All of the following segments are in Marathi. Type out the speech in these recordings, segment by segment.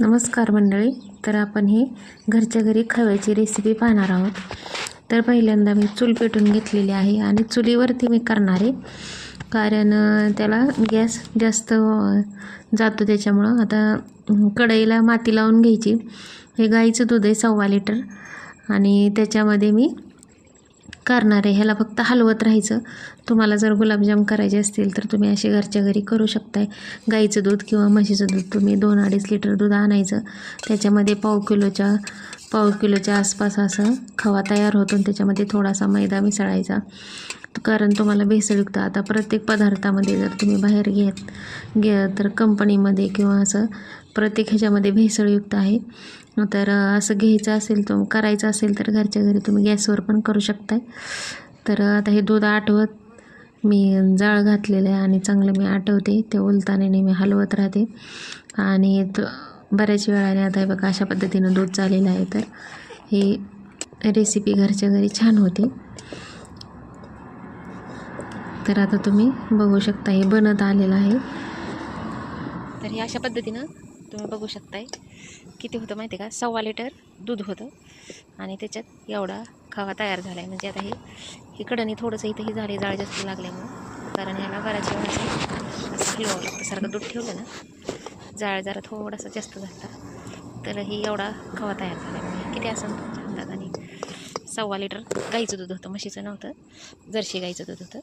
नमस्कार मंडळी तर आपण ही घरच्या घरी खव्याची रेसिपी पाहणार आहोत. तर पहिल्यांदा मी चूल पेटून घेतलेली आहे आणि चुलीवरती मी करणार आहे. कारण त्याला गॅस जास्त जातो त्याच्यामुळं. आता कढईला माती लावून घ्यायची. हे गाईचं दूध आहे सव्वा लिटर. आणि त्याच्यामध्ये मी करणार आहे. ह्याला फक्त हलवत राहायचं. तुम्हाला जर गुलाबजाम करायचे असतील तर तुम्ही असे घरच्या घरी करू शकताय. गाईचं दूध किंवा म्हशीचं दूध तुम्ही दोन अडीच लिटर दूध आणायचं. त्याच्यामध्ये पाव किलोच्या पाव किलोच्या आसपास असं खवा तयार होतो आणि त्याच्यामध्ये थोडासा मैदा मिसळायचा. कारण तुम्हाला भेसळयुक्त आता प्रत्येक पदार्थामध्ये जर तुम्ही बाहेर घेत घे तर कंपनीमध्ये किंवा असं प्रत्येक ह्याच्यामध्ये भेसळयुक्त आहे. तर असं घ्यायचं असेल तो करायचं असेल तर घरच्या घरी तुम्ही गॅसवर पण करू शकताय. तर आता हे दूध आटवत मी जाळ घातलेलं आहे आणि चांगलं मी आटवते ते उलताने मी हलवत राहते. आणि बऱ्याच वेळाने आता हे बघा अशा पद्धतीनं दूध चाललेलं आहे. तर ही रेसिपी घरच्या घरी छान होती. तर आता तुम्ही बघू शकता हे बनत आलेलं आहे. तर हे अशा पद्धतीनं तुम्ही बघू शकताय. किती होतं माहिती आहे का? सव्वा लिटर दूध होतं. आणि त्याच्यात एवढा खवा तयार झाला आहे म्हणजे आता हे इकडंनी थोडंसं इथं ही झाडे जाळ जास्त लागल्यामुळं कारण ह्याला बऱ्याच वेळा असं असं हलवावं लागतं. सारखं दूध ठेवलं ना जाळ जरा थोडासा जास्त झाला तर ही एवढा खवा तयार झाला. किती असं तुमच्या अंदाजाने सव्वा लिटर गाईचं दूध होतं म्हशीचं नव्हतं जर्शी गाईचं दूध होतं.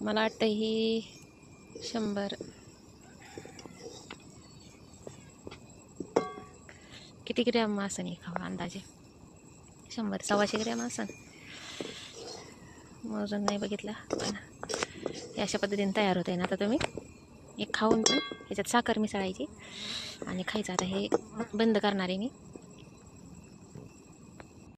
मला वाटतं ही शंभर. किती ग्रॅम आसन हे खावा अंदाजे? शंभर सव्वाशे ग्रॅम आसन मोजून नाही बघितला पण हे अशा पद्धतीने तयार होते ना आता तुम्ही? एक खाऊन पण ह्याच्यात साखर मिसळायची. आणि खायचं आता हे बंद करणार आहे मी.